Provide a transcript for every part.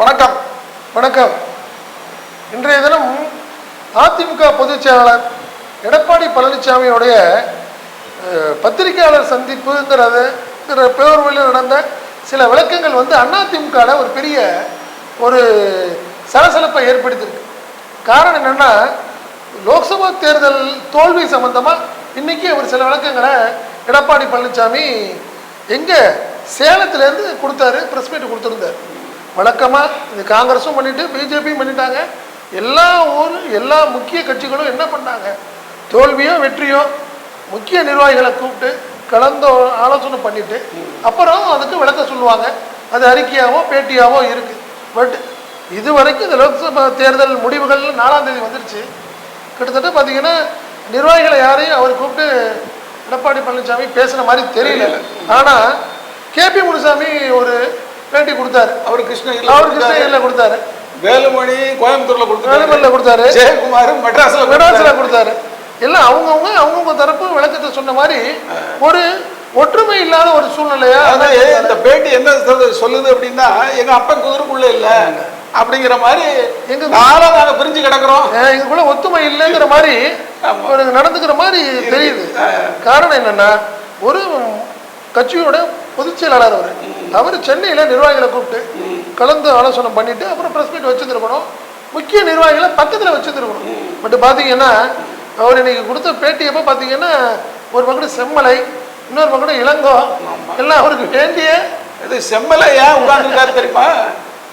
வணக்கம். வணக்கம். இன்றைய தினம் அதிமுக பொதுச் செயலாளர் எடப்பாடி பழனிசாமியுடைய பத்திரிகையாளர் சந்திப்புங்கிறது பேரூரில் நடந்த சில விளக்கங்கள் வந்து அதிமுகவில் ஒரு பெரிய ஒரு சலசலப்பை ஏற்படுத்தியிருக்கு. காரணம் என்னென்னா லோக்சபா தேர்தல் தோல்வி சம்பந்தமாக இன்றைக்கி அவர் சில விளக்கங்களை எடப்பாடி பழனிசாமி எங்கே சேலத்துலேருந்து கொடுத்தாரு ப்ரெஸ் மீட் கொடுத்துருந்தார். வழக்கமா இது காங்கிரஸும் பண்ணிட்டு பிஜேபியும் பண்ணிட்டாங்க. எல்லா ஊர் எல்லா முக்கிய கட்சிகளும் என்ன பண்ணாங்க? தோல்வியோ வெற்றியோ முக்கிய நிர்வாகிகளை கூப்பிட்டு கலந்து ஆலோசனை பண்ணிட்டு அப்புறம் அதுக்கு விளக்கம் சொல்லுவாங்க. அது அறிக்கையாவோ பேட்டியாவோ இருக்கு. பட் இது வரைக்கும் இந்த லோக்சபா தேர்தல் முடிவுகள் நாலாம் தேதி வந்துருச்சு. கிட்டத்தட்ட பார்த்தீங்கன்னா நிர்வாகிகளை யாரையும் அவர் கூப்பிட்டு எடப்பாடி பழனிசாமி பேசுன மாதிரி தெரியல. ஆனால் கேபி முனுசாமி ஒரு பேட்டி கொடுத்தாரு. அவர் கிருஷ்ணகிரியில் அவர். கிருஷ்ணகிரியில் கொடுத்தாரு. வேலுமணி கோயம்புத்தூர்ல கொடுத்தாரு. வேலுமணியில் கொடுத்தாரு. ஜெயக்குமார் மெட்ராஸ்ல மெட்ராஸில் கொடுத்தாரு. எல்லாம் அவங்கவுங்க அவங்கவுங்க தரப்பு விளக்கத்தை சொன்ன மாதிரி ஒரு ஒற்றுமை இல்லாத ஒரு சூழ்நிலையா அதாவது இந்த பேட்டி என்ன சொல்லுது- அப்படின்னா எங்க அப்பன் குதிரைக்குள்ள இல்ல. அப்படிங்கிற மாதிரி எங்க நாளா நாங்க பிரிஞ்சு கிடக்குறோம். எங்களுக்குள்ள ஒத்துமை இல்லைங்கிற மாதிரி நடந்துக்கிற மாதிரி தெரியுது. காரணம் என்னன்னா ஒரு கட்சியோட பொதுச் செயலாளர் அவர். அவர் சென்னையில நிர்வாகிகளை கூப்பிட்டு கலந்து ஆலோசனை பண்ணிட்டு அப்புறம் பிரஸ் மீட் வச்சிருக்கணும். முக்கிய நிர்வாகிகளை பக்கத்துல வச்சிருக்கணும். பட் பாத்தீங்கன்னா அவர் இன்னைக்கு கொடுத்த பேட்டியப்ப பாத்தீங்கன்னா ஒரு பக்கம் செம்மலை இன்னொரு பக்கம் இளங்கோ. எல்லாம் அவருக்கு வேண்டிய இது செம்மல ஏன் உட்கார்ந்துருக்காரு தெரியுமா?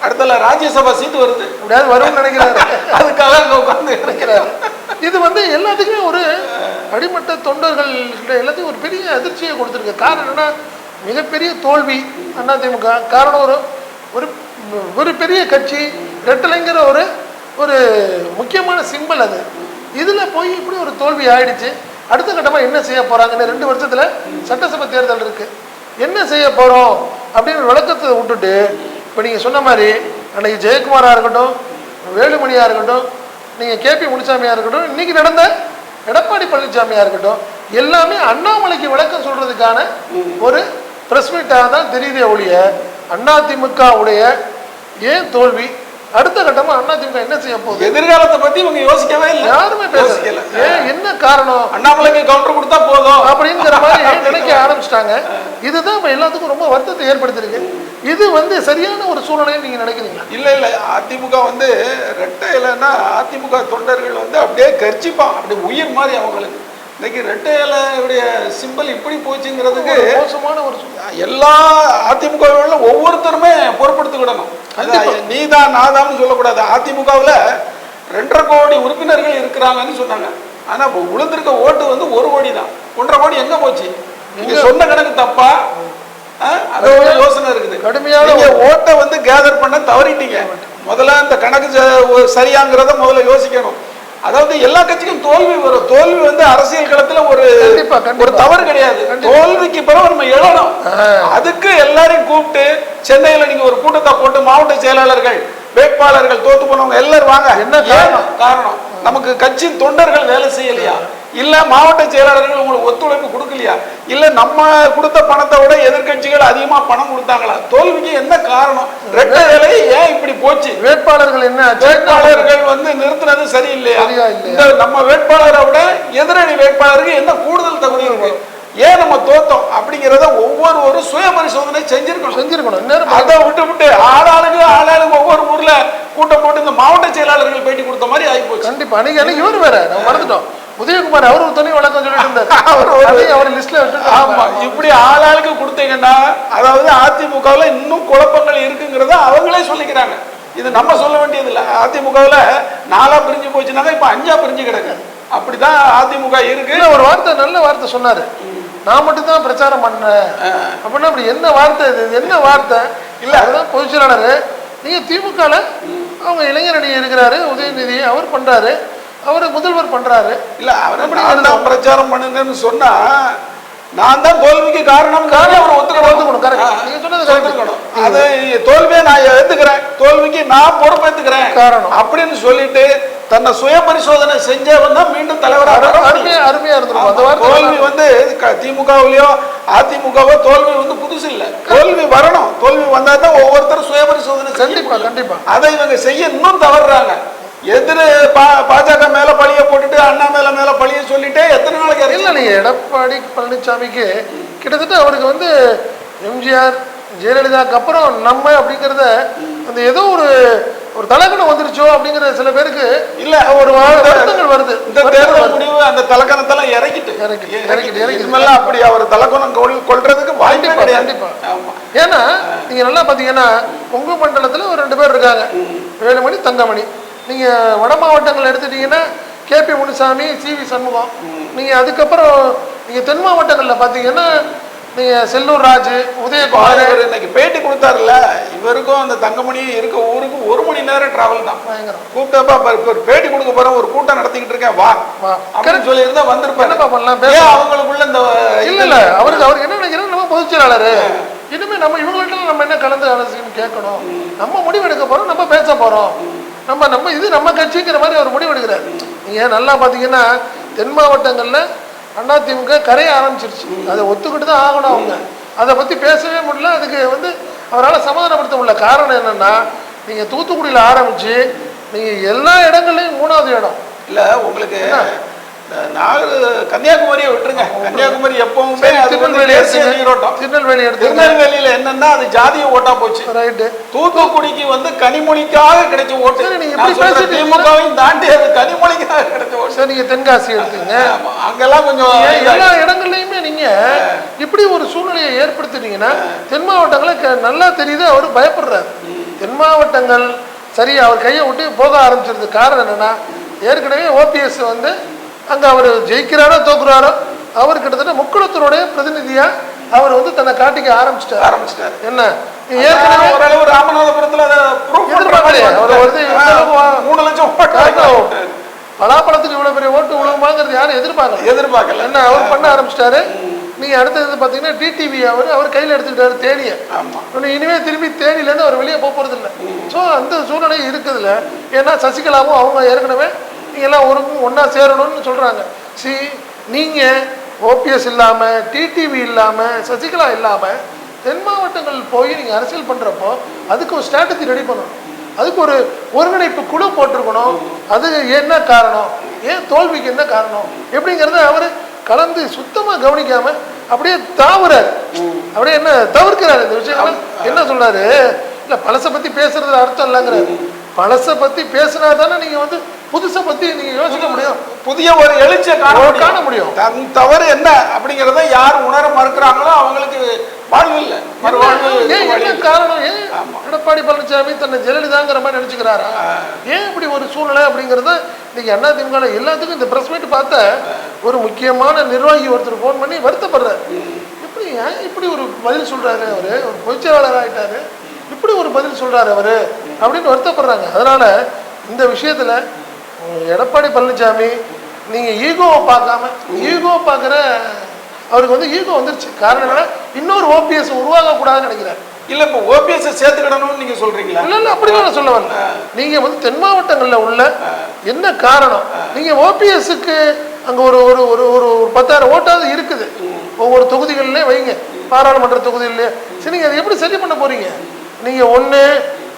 அடுத்தல ராஜ்யசபா சீட்டு வருது. எப்படியாவது வரும்னு நினைக்கிறாரு. அதுக்காக அங்க உட்கார்ந்து இருக்கிறார். இது வந்து எல்லாத்துக்குமே ஒரு அடிமட்ட தொண்டர்கள் எல்லாத்தையும் ஒரு பெரிய அதிர்ச்சியை கொடுத்துருக்கு. காரணம் என்னன்னா மிகப்பெரிய தோல்வி அதிமுக காரணம் ஒரு ஒரு ஒரு பெரிய கட்சி ரெட்டலைங்கிற ஒரு ஒரு முக்கியமான சிம்பல் அது. இதில் போய் இப்படி ஒரு தோல்வி ஆயிடுச்சு. அடுத்த கட்டமாக என்ன செய்ய போகிறாங்கன்னு ரெண்டு வருஷத்தில் சட்டசபை தேர்தல் இருக்குது என்ன செய்ய போகிறோம் அப்படின்னு விளக்கத்தை விட்டுட்டு இப்போ நீங்கள் சொன்ன மாதிரி அன்றைக்கி ஜெயக்குமாராக இருக்கட்டும் வேலுமணியாக இருக்கட்டும் நீங்கள் கேபி முனிசாமியாக இருக்கட்டும் இன்னைக்கு நடந்த எடப்பாடி பழனிசாமியாக இருக்கட்டும் எல்லாமே அண்ணாமலைக்கு விளக்கம் சொல்கிறதுக்கான ஒரு ப்ரெஸ் மீட்டாக தான் தெரியுதே ஒழிய அதிமுகவுடைய ஏன் தோல்வி? அடுத்த கட்டமாக அதிமுக என்ன செய்ய போகுது? எதிர்காலத்தை பத்தி இவங்க யோசிக்கவே இல்லை. யாருமே பேசல. ஏன் என்ன காரணம்? அண்ணாமலைக்கு கவுண்டர் கொடுத்தா போதும். அப்படிங்கிற மாதிரி நினைக்க ஆரம்பிச்சிட்டாங்க. இதுதான் இப்ப எல்லாத்துக்கும் ரொம்ப வருத்தத்தை ஏற்படுத்திருக்கு இது வந்து சரியான ஒரு சூழ்நிலையை நீங்க நினைக்கிறீங்களா? இல்ல இல்ல. அதிமுக வந்து ரெட்டை இலைன்னா அதிமுக தொண்டர்கள் வந்து அப்படியே கர்ச்சிப்பான் அப்படி உயிர் மாதிரி அவங்களுக்கு. இன்னைக்கு ரெட்டை இலையுடைய சிம்பல் இப்படி போச்சுங்கிறதுக்கு மோசமான ஒரு. எல்லா அதிமுக ஒவ்வொருத்தருமே பொறுப்படுத்திக்கிடணும் நீ தான் நான் தான் சொல்லக்கூடாது. அதிமுகவில் ரெண்டரை கோடி உறுப்பினர்கள் இருக்கிறாங்கன்னு சொன்னாங்க. ஆனா இப்போ விழுந்திருக்க ஓட்டு வந்து ஒரு கோடி தான் ஒன்றரை கோடி எங்க போச்சு? நீங்க சொன்ன கணக்கு தப்பா? ஆ? அது ஒரு யோசனை இருக்குது. கடுமையான ஓட்டை வந்து கேதர் பண்ண தவறிட்டீங்க. முதல்ல இந்த கணக்கு சரியாங்கிறத முதல்ல யோசிக்கணும். அதாவது எல்லா கட்சிக்கும் தோல்வி வரும். தோல்வி வந்து அரசியல் களத்துல ஒரு. ஒரு தவறு கிடையாது. தோல்விக்கு பிறகு நம்ம எழணும் அதுக்கு எல்லாரையும் கூப்பிட்டு சென்னையில நீங்க ஒரு கூட்டத்தை போட்டு மாவட்ட செயலாளர்கள் வேட்பாளர்கள் தோத்து போனவங்க எல்லாரும் வாங்க. என்ன காரணம்? காரணம்? நமக்கு கட்சி தொண்டர்கள் வேலை செய்யலையா? இல்ல மாவட்ட செயலாளர்கள் உங்களுக்கு ஒத்துழைப்பு கொடுக்கலையா? இல்ல நம்ம கொடுத்த பணத்தை விட எதிர்க்கட்சிகள் அதிகமா பணம் கொடுத்தாங்களா? தோல்விக்கு என்ன காரணம்? ரெட்டை வேலை ஏன் இப்படி போச்சு? வேட்பாளர்கள் என்ன? வேட்பாளர்கள் வந்து நிறுத்தினது சரியில்லையா? இந்த நம்ம வேட்பாளரை விட எதிரணி வேட்பாளருக்கு என்ன கூடுதல் தகுதி இருக்கு? ஏன் நம்ம தோத்தோம்? அப்படிங்கிறத ஒவ்வொருவரும் சுய பரிசோதனை செஞ்சிருக்கணும். செஞ்சிருக்கணும். அதை விட்டு விட்டு ஆளாளுக்கு ஆளாளுக்கு ஒவ்வொரு ஊர்ல கூட்டம் போட்டு இந்த மாவட்ட செயலாளர்கள் பேட்டி கொடுத்த மாதிரி ஆகி போச்சு கண்டிப்பா அன்னைக்கு இவர் வேற. நம்ம மறந்துட்டோம். உதயகுமார் அவர் ஒரு துணை வழக்கம் சொல்லிட்டு இருந்தார். அவர் அவர் லிஸ்ட்ல ஆமா இப்படி ஆளாளுக்கு கொடுத்தீங்கன்னா அதாவது அதிமுகவில் இன்னும் குழப்பங்கள் இருக்குங்கிறத அவங்களே சொல்லிக்கிறாங்க. இது நம்ம சொல்ல வேண்டியது இல்லை அதிமுகவில் நாலா பிரிஞ்சு போச்சுனாக்கா இப்ப அஞ்சா பிரிஞ்சு கிடக்கு அப்படிதான் அதிமுக இருக்கு. ஒரு வார்த்தை நல்ல வார்த்தை சொன்னாரு. நான் மட்டும் தான் பிரச்சாரம் பண்ணேன். அப்படின்னா அப்படி என்ன வார்த்தை இது? என்ன வார்த்தை? இல்ல. அதுதான் பொதுச் செயலாளர். நீங்க திமுகல அவங்க இளைஞர் அணி இருக்கிறாரு உதயநிதி அவர் பண்றாரு. அவர் முதல்வர் பண்றாரு. இல்ல அவரை நான் தான் பிரச்சாரம் பண்ணுங்கன்னு சொன்னா நான் தான் தோல்விக்கு காரணம் அவர் ஒத்துக்கணும். நீங்க சொன்னது அது தோல்வியை நான் ஏத்துக்கிறேன். தோல்விக்கு நான் பொறுப்பேத்துக்கிறேன். காரணம். அப்படின்னு சொல்லிட்டு தன்னை சுய பரிசோதனை செஞ்சவன் தான் மீண்டும் தலைவராக. அருமையா இருந்திருக்கும். அந்த தோல்வி வந்து திமுகவிலயோ அதிமுகவோ தோல்வி வந்து புதுசு இல்ல. தோல்வி வரணும். தோல்வி வந்தா தான் ஒவ்வொருத்தரும் சுய பரிசோதனை கண்டிப்பா. கண்டிப்பா. அதை இவங்க செய்ய இன்னும் தவறுறாங்க. எதிர் பா- பாஜக மேல பழிய போட்டுட்டு அண்ணா மேல மேல பழிய சொல்லிட்டே எத்தனை நாளைக்கு இல்ல நீங்க எடப்பாடி பழனிசாமிக்கு கிட்டத்தட்ட அவருக்கு வந்து எம்ஜிஆர் ஜெயலலிதாக்கு அப்புறம் நம்ம அப்படிங்கிறத அந்த ஏதோ ஒரு ஒரு தலக்கணம் வந்துருச்சோ அப்படிங்கிற சில பேருக்கு இல்ல ஒரு வருத்தங்கள் வருது. இந்த தேர்தல். முடிவு அந்த தலக்கணத்தெல்லாம் இறக்கிட்டு. இறக்கிட்டு, இறக்கிட்டு, இறக்கிட்டு. அப்படி அவர் தலக்கணம் கொள்- கொள்றதுக்கு வாய்ப்பே கிடையாது. ஏன்னா நீங்க நல்லா பாத்தீங்கன்னா கொங்கு மண்டலத்துல ஒரு ரெண்டு பேர் இருக்காங்க. வேலுமணி தங்கமணி. நீங்க வட மாவட்டங்கள் எடுத்துட்டீங்கன்னா KP Munusamy C V Shanmugam. நீங்க அதுக்கப்புறம் நீங்க தென் மாவட்டங்கள்ல பாத்தீங்கன்னா நீங்க செல்லூர் ராஜு உதயகுமார். இவர் இன்னைக்கு பேட்டி கொடுத்தாருல்ல. இவருக்கும் அந்த தங்கமணி இருக்க ஊருக்கு ஒரு மணி நேரம் டிராவல் தான். கூப்பிட்டப்ப ஒரு பேட்டி கொடுக்க போறேன் ஒரு கூட்டம் நடத்திக்கிட்டு இருக்கேன் வா. அப்படின்னு சொல்லி இருந்தா வந்திருப்பாரு. என்னப்பா பண்ணலாம்? அவங்களுக்குள்ள இந்த இல்ல இல்ல. அவருக்கு அவருக்கு என்ன நினைக்கிறேன் நம்ம பொதுச் செயலாளர். இனிமே நம்ம இவங்கள்ட்ட நம்ம என்ன கலந்து ஆலோசனை கேட்கணும்? நம்ம முடிவு எடுக்க போறோம் நம்ம பேச போறோம். நம்ம நம்ம இது நம்ம கட்சிங்கிற மாதிரி அவர் முடிவு எடுக்கிறார் நீங்க நல்லா பாத்தீங்கன்னா தென் மாவட்டங்கள்ல அதிமுக கரைய ஆரம்பிச்சிருச்சு. அதை ஒத்துக்கிட்டு தான் ஆகணும் அவங்க. அதை பத்தி பேசவே முடியல. அதுக்கு வந்து அவரால் சமாதானப்படுத்த முடியல. காரணம் என்னன்னா நீங்க தூத்துக்குடியில ஆரம்பிச்சு நீங்க எல்லா இடங்கள்லயும் மூணாவது இடம். இல்ல உங்களுக்கு நாகர் கன்னியாகுமரியை விட்டுருங்க. கன்னியாகுமரி எப்பவுமே. நீரோட்டம். திருநெல்வேலி திருநெல்வேலியில என்னன்னா அது ஜாதிய ஓட்டா போச்சு. தூத்துக்குடிக்கு வந்து கனிமொழிக்காக கிடைச்ச ஓட்டு. திமுகவையும் தாண்டி அது கனிமொழிக்காக கிடைச்ச ஓட்டு. நீங்க தென்காசி எடுத்துங்க. அங்கெல்லாம் கொஞ்சம் எல்லா இடங்கள்லயுமே நீங்க இப்படி ஒரு சூழ்நிலையை ஏற்படுத்திட்டீங்கன்னா தென் மாவட்டங்களை நல்லா தெரியுது அவர் பயப்படுறாரு. தென் மாவட்டங்கள் சரி அவர் கையை விட்டு போக ஆரம்பிச்சிருது காரணம் என்னன்னா ஏற்கனவே ஓபிஎஸ் வந்து அங்க அவர் ஜெயிக்கிறாரோ தோக்குறாரோ அவர் கிட்டத்தட்ட முக்குளத்தருடைய பிரதிநிதியா அவர் வந்து தன்னை காட்டிக்க ஆரம்பிச்சிட்டாரு. ஆரம்பிச்சிட்டாரு. என்ன? ஏற்கனவே ஓரளவு ராமநாதபுரத்துல மூணு லட்சம். பலாப்பழத்துக்கு இவ்வளவு பெரிய ஓட்டு விழுமாங்கிறது யாரும் எதிர்பார்க்கல. எதிர்பார்க்கல. என்ன அவர் பண்ண ஆரம்பிச்சிட்டாரு. நீங்க அடுத்தது பாத்தீங்கன்னா டிடிவி அவர் அவர் கையில எடுத்துக்கிட்டாரு தேனிய. ஆமா. இன்னும் இனிமே திரும்பி தேனில இருந்து அவர் வெளியே போக போறது இல்ல சோ அந்த சூழ்நிலை இருக்குதுல்ல. ஏன்னா சசிகலாவும் அவங்க ஏற்கனவே எல்லாம் ஒரு ஒன்றா சேரணும்னு சொல்றாங்க. சி நீங்க ஓபிஎஸ் இல்லாமல் டிடிவி இல்லாமல் சசிகலா இல்லாம தென் மாவட்டங்கள் போய் நீங்க அரசியல் பண்றப்போ அதுக்கு ஒரு ஸ்ட்ராட்டஜி ரெடி பண்ணணும். அதுக்கு ஒரு ஒருங்கிணைப்பு குழு போட்டிருக்கணும். அது என்ன காரணம்? ஏன் தோல்விக்கு என்ன காரணம்? எப்படிங்கிறத அவர் கலந்து சுத்தமா கவனிக்காம அப்படியே தாவுறாரு. அப்படியே என்ன தவிர்க்கிறாரு இந்த விஷயம் என்ன சொல்றாரு? இல்லை பழசை பத்தி பேசுறது அர்த்தம் இல்லைங்கிறாரு. பழசை பத்தி பேசுனா தானே நீங்கள் வந்து புதுசை பத்தி நீங்க யோசிக்க முடியும் புதிய ஒரு எழுச்சியை காண. காண முடியும். தன் தவறு என்ன அப்படிங்கறத யார் உணர மறுக்கிறாங்களோ அவங்களுக்கு வாழ்வு இல்லை. மறுவாழ்வு என்ன. காரணம்? ஏன். எடப்பாடி பழனிசாமி தன்னை ஜெயலலிதாங்கிற மாதிரி நினைச்சுக்கிறாரா? ஏன் இப்படி ஒரு சூழ்நிலை அப்படிங்கறத இன்னைக்கு அண்ணா திமுக எல்லாத்துக்கும் இந்த பிரஸ் மீட் பார்த்த ஒரு முக்கியமான நிர்வாகி ஒருத்தர் ஃபோன் பண்ணி வருத்தப்படுறாரு. எப்படி ஏன் இப்படி ஒரு பதில் சொல்றாரு அவரு? ஒரு பொதுச்செயலாளர் ஆயிட்டாரு. இப்படி ஒரு பதில் சொல்றாரு அவரு அப்படின்னு வருத்தப்படுறாங்க. அதனால இந்த விஷயத்துல எடப்பாடி பழனிசாமி நீங்க ஈகோவை பார்க்காம ஈகோ பார்க்குற அவருக்கு வந்து ஈகோ வந்துருச்சு. காரணம் என்னன்னா இன்னொரு ஓபிஎஸ் உருவாக கூடாதுன்னு நினைக்கிறார். இல்ல இப்ப ஓபிஎஸ் சேர்த்துக்கிடணும்னு நீங்க சொல்றீங்களா? இல்ல இல்ல அப்படி நான் சொல்ல வரல. நீங்க வந்து தென் மாவட்டங்கள்ல உள்ள என்ன காரணம்? நீங்க ஓபிஎஸ்க்கு அங்க ஒரு ஒரு ஒரு ஒரு ஒரு பத்தாயிரம் ஓட்டாவது இருக்குது. ஒவ்வொரு தொகுதிகளிலே வைங்க. பாராளுமன்ற தொகுதிகளிலே சரி நீங்க அதை எப்படி சரி பண்ண போறீங்க? நீங்க ஒண்ணு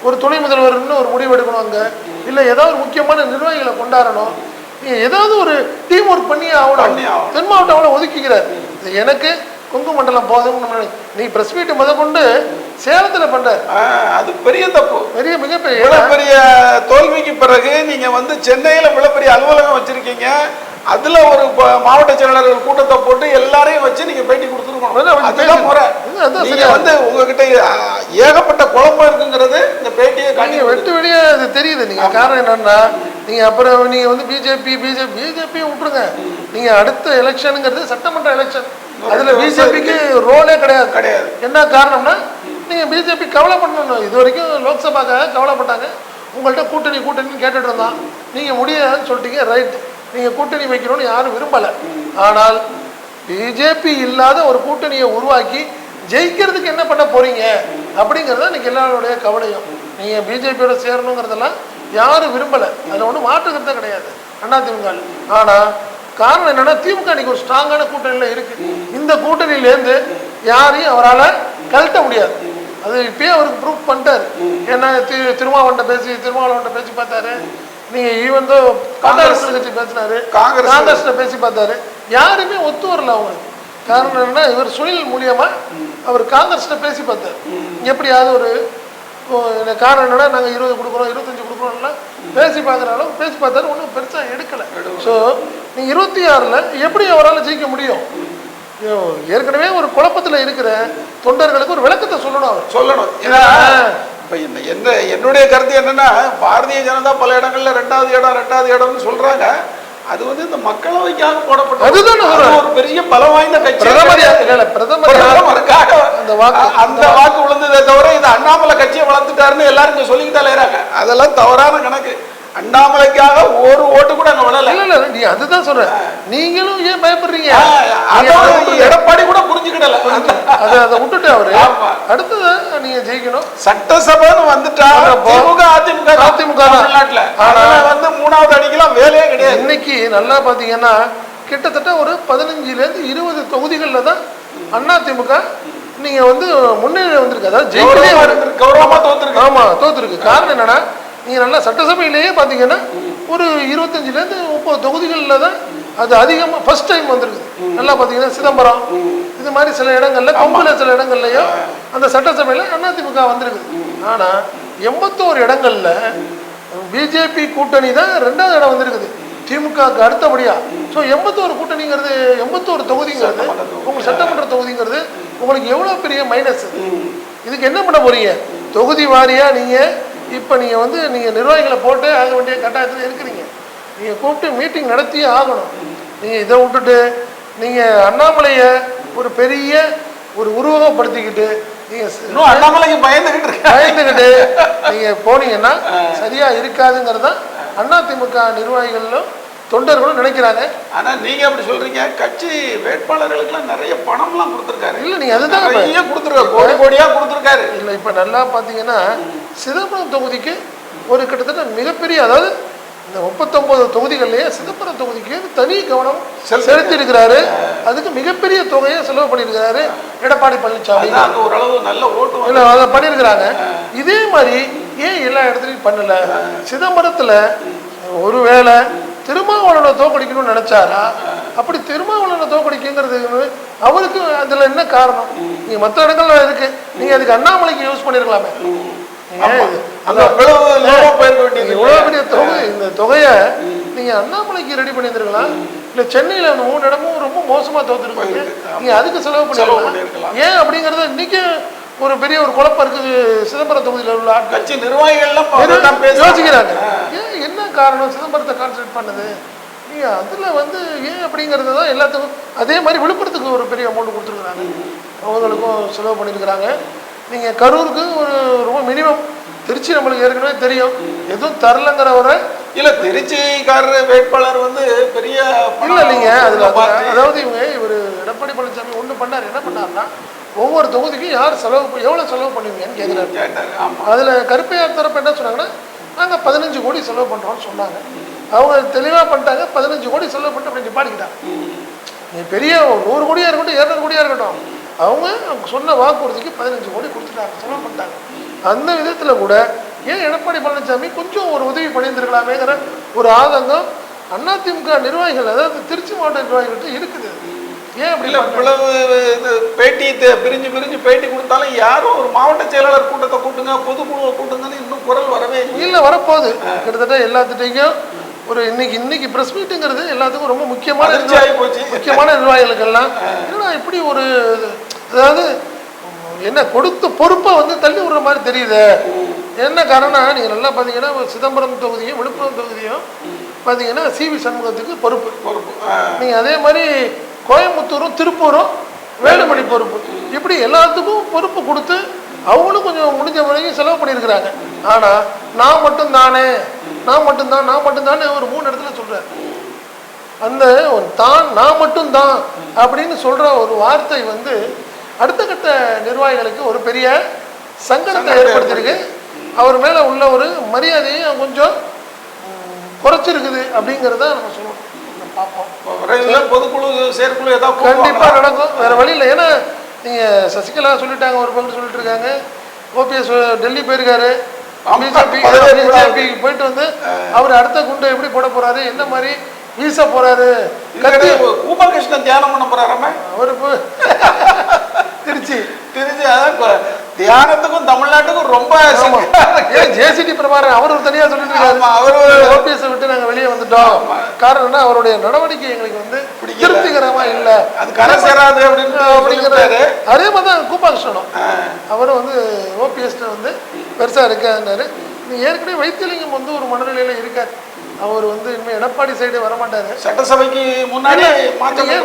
ஒரு துணை முதல்வர்னு ஒரு முடிவு எடுக்கணும் அங்க. இல்ல ஏதாவது ஒரு முக்கியமான நிர்வாகிகளை கொண்டாடணும். நீங்க ஏதாவது ஒரு டீம் ஒர்க் பண்ணி ஆகணும். தென் மாவட்டம் ஒதுக்கிக்கிறார் இது எனக்கு கொங்கு மண்டலம் போதும் நீ பிரஸ் மீட் முத கொண்டு சேலத்துல பண்றாரு ஆஹ், அது பெரிய தப்பு. பெரிய மிகப்பெரிய பெரிய தோல்விக்கு பிறகு நீங்க வந்து சென்னையில இவ்வளவு பெரிய அலுவலகம் வச்சிருக்கீங்க. அதுல ஒரு மாவட்ட செயலாளர்கள் கூட்டத்தை போட்டு எல்லாரையும் வச்சு நீங்க பேட்டி கொடுத்துருக்கணும். அதுதான் முறை. இது அதான் நீங்க சரியா வந்து உங்ககிட்ட ஏகப்பட்ட குழப்பம் இருக்குங்கிறது இந்த பேட்டியை காட்டி வெட்டு வெளியே அது தெரியுது. நீங்க காரணம் என்னன்னா நீங்க அப்புறம் நீங்க வந்து பிஜேபி பிஜேபி பிஜேபி விட்டுருங்க. நீங்க அடுத்த எலெக்ஷனுங்கிறது சட்டமன்ற எலெக்ஷன். அதுல பிஜேபிக்கு ரோலே கிடையாது. கிடையாது. என்ன காரணம்னா நீங்க பிஜேபி கவலைப்படணும். இது வரைக்கும் லோக்சபாக்காக கவலைப்பட்டாங்க. உங்கள்ட்ட கூட்டணி கூட்டணின்னு கேட்டுட்டு இருந்தான். நீங்க முடியாதுன்னு சொல்லிட்டீங்க. ரைட் நீங்க கூட்டணி வைக்கணும்னு யாரும் விரும்பல. ஆனால் பிஜேபி இல்லாத ஒரு கூட்டணியை உருவாக்கி ஜெயிக்கிறதுக்கு என்ன பண்ண போறீங்க? அப்படிங்கிறது இன்னைக்கு எல்லாருடைய கவலையும். நீங்க பிஜேபியோட சேரணுங்கிறதெல்லாம் யாரும் விரும்பல. அதுல ஒன்றும் மாற்றுக்கிறதே கிடையாது. அண்ணா திமுக. ஆனா காரணம் என்னன்னா திமுக இன்னைக்கு ஒரு ஸ்ட்ராங்கான கூட்டணியில இருக்கு. இந்த கூட்டணியிலேருந்து யாரையும் அவரால கழட்ட முடியாது. அது இப்பயே அவருக்கு ப்ரூவ் பண்ணிட்டார். ஏன்னா திரு திருமாவளவன்ட்ட பேசி திருமாவளவன்ட்ட பேசி பார்த்தாரு. நீங்க ஈவன் காங்கிரஸ் கட்சி பேசினாரு. காங்கிரஸ். காங்கிரஸ்ல பேசி பார்த்தாரு. யாருமே ஒத்து வரல அவங்களுக்கு. காரணம் என்னன்னா இவர் சுனில் மூலியமா அவர் காங்கிரஸ்ல பேசி பார்த்தாரு. எப்படியாவது ஒரு காரணம் என்னன்னா நாங்க இருபது கொடுக்குறோம் இருபத்தஞ்சு கொடுக்குறோம்லாம் பேசி பார்க்குற அளவுக்கு பேசி பார்த்தாரு. ஒன்றும் பெருசா எடுக்கல. ஸோ நீங்க இருபத்தி ஆறுல எப்படி அவரால் ஜெயிக்க முடியும்? ஏற்கனவே ஒரு குழப்பத்துல இருக்கிற தொண்டர்களுக்கு ஒரு விளக்கத்தை சொல்லணும் அவர். சொல்லணும். ஏன்னா இப்ப என்ன என்ன என்னுடைய கருத்து என்னன்னா பாரதிய ஜனதா பல இடங்கள்ல ரெண்டாவது இடம் ரெண்டாவது இடம்னு சொல்றாங்க. அது வந்து இந்த மக்களவைக்காக போடப்பட்ட அதுதான் நான் அது சொல்றேன். ஒரு பெரிய பலம் வாய்ந்த கட்சி. பிரதமர் பிரதமர் அந்த வாக்கு- அந்த வாக்கு விழுந்ததே தவிர இது அண்ணாமலை கட்சியை வளர்த்துட்டாருன்னு எல்லாரும் சொல்லிக்கிட்டு அதெல்லாம் தவறான கணக்கு. அண்ணாமலைக்காக ஒரு ஓட்டு கூட அங்க விழல. இல்ல இல்ல நீ அதுதான் சொல்றேன் நீங்களும் ஏன் பயப்படுறீங்க? எடப்பாடி கூட புரிஞ்சுக்கிடல. அதை அதை விட்டுட்டு அவரு. அடுத்தது நீங்க ஜெயிக்கணும். சட்டசபைன்னு வந்துட்டா திமுக அதிமுக அதிமுக. தமிழ்நாட்டுல. ஆனா- வந்து மூணாவது அடிக்கலாம் வேலையே கிடையாது. இன்னைக்கு நல்லா பாத்தீங்கன்னா கிட்டத்தட்ட ஒரு பதினஞ்சுல இருந்து இருபது தொகுதிகள்ல தான் அதிமுக நீங்க வந்து முன்னேறி வந்திருக்கு. அதாவது ஜெயிக்கவே கௌரவமா தோத்துருக்கு. ஆமா தோத்துருக்கு. காரணம் என்னன்னா நீங்க நல்லா சட்டசபையிலேயே பாத்தீங்கன்னா ஒரு இருபத்தஞ்சுல இருந்து முப்பது தொகுதிகளில் தான் அது அதிகமா ஃபர்ஸ்ட் டைம் வந்திருக்குது. நல்லா பாத்தீங்கன்னா சிதம்பரம் இது மாதிரி சில இடங்கள்ல கொங்குல சில இடங்கள்லயும் அந்த சட்டசபையில அதிமுக வந்திருக்குது. ஆனா எண்பத்தோரு இடங்கள்ல பிஜேபி கூட்டணி தான் ரெண்டாவது இடம் வந்திருக்குது. திமுகவுக்கு அடுத்தபடியா. ஸோ எண்பத்தோரு கூட்டணிங்கிறது எண்பத்தோரு தொகுதிங்கிறது உங்களுக்கு சட்டமன்ற தொகுதிங்கிறது உங்களுக்கு எவ்வளவு பெரிய மைனஸ் இதுக்கு என்ன பண்ண போறீங்க? தொகுதி வாரியா நீங்க இப்ப நீங்க வந்து நீங்க நிர்வாகிகளை போட்டு ஆக வேண்டிய கட்டாயத்தில் இருக்கிறீங்க. நீங்க கூப்பிட்டு மீட்டிங் நடத்தியே ஆகணும். நீங்க இதை விட்டுட்டு நீங்க அண்ணாமலைய ஒரு பெரிய ஒரு உருவகப்படுத்திக்கிட்டு நீங்க ஸ்- இன்னும் அண்ணாமலைக்கு இருக்காங்க. பயந்துக்கிட்டு நீங்க போனீங்கன்னா சரியா இருக்காதுங்கிறத அதிமுக நிர்வாகிகளும் தொண்டர்களும் நினைக்கிறாங்க. ஆனா நீங்க அப்படி சொல்றீங்க. கட்சி வேட்பாளர்களுக்கெல்லாம் நிறைய பணம்லாம் கொடுத்துருக்காரு. இல்ல நீங்க அதுதான் நிறைய கொடுத்துருக்காரு. கோடி கோடியா கொடுத்துருக்காரு. இல்லை இப்போ நல்லா பார்த்தீங்கன்னா சிதம்பரம் தொகுதிக்கு ஒரு கிட்டத்தட்ட மிகப்பெரிய அதாவது இந்த முப்பத்தொன்பது தொகுதிகள்லயே சிதம்பரம் தொகுதிக்கு தனி கவனம் செலுத்தி- இருக்கிறாரு அதுக்கு மிகப்பெரிய தொகையை செலவு பண்ணியிருக்கிறாரு எடப்பாடி பழனிசாமி ஓரளவு நல்ல ஓட்டு இல்லை அதை பண்ணியிருக்கிறாங்க. இதே மாதிரி ஏன் எல்லா இடத்துலையும் பண்ணல? சிதம்பரத்துல ஒருவேளை திருமாவளவனை தோக்கடிக்கணும்னு நினைச்சாரா? அப்படி திருமாவளவனை தோக்கடிக்குங்கிறது அவருக்கு அதுல என்ன காரணம்? நீங்க மற்ற இடங்கள்ல இருக்கு. நீங்க அதுக்கு அண்ணாமலைக்கு யூஸ் பண்ணிருக்கலாமே. இந்த தொகையை நீங்க அண்ணாமலைக்கு ரெடி பண்ணியிருந்திருக்கலாம். இல்ல சென்னையில அந்த மூணு இடமும் ரொம்ப மோசமா தோத்துருக்கீங்க நீங்க அதுக்கு செலவு பண்ணிருக்கலாம் பண்ணியிருக்கலாம். ஏன் அப்படிங்கறது இன்னைக்கு ஒரு பெரிய ஒரு குழப்பம் இருக்குது. சிதம்பரம் தொகுதியில் உள்ள கட்சி நிர்வாகிகள்லாம். யோசிக்கிறாங்க. ஏன் என்ன காரணம்? சிதம்பரத்தை கான்சன்ட்ரேட் பண்ணுது. நீங்க அதுல வந்து ஏன் அப்படிங்கிறது தான் எல்லாத்துக்கும் அதே மாதிரி விழுப்புரத்துக்கு ஒரு பெரிய அமௌண்ட் கொடுத்துருக்குறாங்க. அவங்களுக்கும் செலவு பண்ணியிருக்கிறாங்க. நீங்க கரூருக்கு ஒரு ரொம்ப மினிமம் திருச்சி நம்மளுக்கு ஏற்கனவே தெரியும். எதுவும் தரலங்கிற ஒரு இல்ல திருச்சிக்காரர் வேட்பாளர் வந்து பெரிய இல்ல இல்லைங்க அதுல. அதாவது இவங்க இவர் எடப்பாடி பழனிசாமி ஒண்ணு பண்ணாரு. என்ன பண்ணாருன்னா ஒவ்வொரு தொகுதிக்கும் யார் செலவு எவ்வளவு செலவு பண்ணுவீங்கன்னு கேட்குறாரு அதுல கருப்பையார் தரப்பு என்ன சொன்னாங்கன்னா நாங்க பதினஞ்சு கோடி செலவு பண்றோம்னு சொன்னாங்க. அவங்க தெளிவா பண்ணிட்டாங்க பதினஞ்சு கோடி செலவு பண்ணிட்டு அப்படி நீ பெரிய நூறு கோடியா இருக்கட்டும் இரநூறு கோடியா இருக்கட்டும். அவங்க அவங்க சொன்ன வாக்குறுதிக்கு பதினஞ்சு கோடி கொடுத்துட்டாங்க செலவு பண்ணிட்டாங்க. அந்த விதத்துல கூட ஏன் எடப்பாடி பழனிசாமி கொஞ்சம் ஒரு உதவி பண்ணியிருந்திருக்கலாமேங்கிற ஒரு ஆதங்கம் அதிமுக நிர்வாகிகள் அதாவது திருச்சி மாவட்ட நிர்வாகிகள்கிட்ட இருக்குது. ஏன் அப்படி இல்ல இவ்வளவு இது பேட்டி பிரிஞ்சு பிரிஞ்சு பேட்டி கொடுத்தாலும் யாரும் ஒரு மாவட்ட செயலாளர் கூட்டத்தை கூட்டுங்க பொதுக்குழுவை கூட்டுங்கன்னு இன்னும் குரல் வரவே இல்லை. வரப்போகுது. கிட்டத்தட்ட எல்லாத்துட்டையும் ஒரு இன்னைக்கு இன்னைக்கு பிரஸ் மீட்டுங்கிறது எல்லாத்துக்கும் ரொம்ப முக்கியமான. முக்கியமான நிர்வாகிகளுக்கெல்லாம். என்னடா இப்படி ஒரு அதாவது என்ன கொடுத்த பொறுப்பை வந்து தள்ளி விடுற மாதிரி தெரியுது. என்ன காரணம் நீங்க நல்லா பாத்தீங்கன்னா சிதம்பரம் தொகுதியும் விழுப்புரம் தொகுதியும் பாத்தீங்கன்னா சி வி சண்முகத்துக்கு பொறுப்பு. பொறுப்பு ஆ. நீங்க அதே மாதிரி கோயம்புத்தூரும் திருப்பூரும் வேலுமணி பொறுப்பு. இப்படி எல்லாத்துக்கும் பொறுப்பு கொடுத்து அவங்களும் கொஞ்சம் முடிஞ்ச வரைக்கும் செலவு பண்ணியிருக்கிறாங்க. ஆனா நான் மட்டும் தானே நான் மட்டும்தான் நான் மட்டும்தானே ஒரு மூணு இடத்துல சொல்றாரு. அந்த தான் நான் மட்டும்தான் அப்படின்னு சொல்ற ஒரு வார்த்தை வந்து அடுத்த கட்ட நிர்வாகிகளுக்கு ஒரு பெரிய சங்கடத்தை ஏற்படுத்தியிருக்கு. அவர் மேலே உள்ள ஒரு மரியாதையும் கொஞ்சம் குறைச்சிருக்குது அப்படிங்கிறத நம்ம சொல்லணும். பார்ப்போம். பொதுக்குழு செயற்குழு ஏதாவது கண்டிப்பாக? நடக்கும். வேற வழி இல்லை. ஏன்னா நீங்கள் சசிகலா சொல்லிட்டாங்க ஒரு பக்கம் சொல்லிட்டு இருக்காங்க. ஓபிஎஸ் டெல்லி போயிருக்காரு. பிஜேபி பதவி பிஜேபி போயிட்டு வந்து அவர் அடுத்த குண்டை எப்படி போட போறாரு? என்ன மாதிரி வீச போறாரு? உமாகிருஷ்ணன் தியானம் பண்ண போறாராமே? அவரு போய் திருச்சி தெரிஞ்சு அதான் இப்ப தியானத்துக்கும் தமிழ்நாட்டுக்கும் ரொம்ப. ஏன் ஜேசிடி பிரபாகரன் அவர் ஒரு தனியா சொல்லிட்டு இருக்காரு. அவரு ஓபிஎஸ் விட்டு நாங்க வெளியே வந்துட்டோம். காரணம் என்ன அவருடைய நடவடிக்கை எங்களுக்கு வந்து. திருப்திகரமா இல்ல. அது கரை சேராது அப்படின்னு அப்படிங்கிற சொல்லிட்டாரு. அதே மாதிரி தான் கூப்பாகிருஷ்ணனும் அவரும் வந்து ஓபிஎஸ்ட வந்து பெருசா இருக்காருன்னாரு. நீ ஏற்கனவே வைத்தியலிங்கம் வந்து ஒரு மனநிலையில இருக்காரு. அவர் வந்து இனிமே எடப்பாடி சைடு வரமாட்டாரு. சட்டசபைக்கு முன்னாடி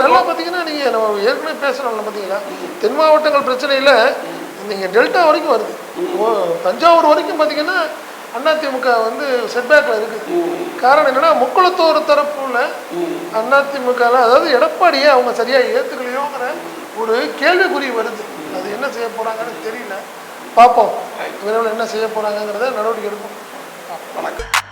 நல்லா பார்த்தீங்கன்னா நீங்க நம்ம ஏற்கனவே பேசணும்ல பார்த்தீங்களா தென் மாவட்டங்கள் பிரச்சனையில நீங்கள் டெல்டா வரைக்கும் வருது. ஓ, தஞ்சாவூர் வரைக்கும் பார்த்தீங்கன்னா அதிமுக வந்து செட்பேக்கில் இருக்குது காரணம் என்னன்னா முக்குளத்தோர் தரப்புல அதிமுக அதாவது எடப்பாடியை அவங்க சரியாக ஏற்றுக்கலையோங்கிற ஒரு கேள்விக்குறி வருது. அது என்ன செய்ய போகிறாங்கன்னு தெரியல. பார்ப்போம் விரைவில் என்ன செய்ய போகிறாங்கங்கிறத நடவடிக்கை எடுப்போம். வணக்கம்.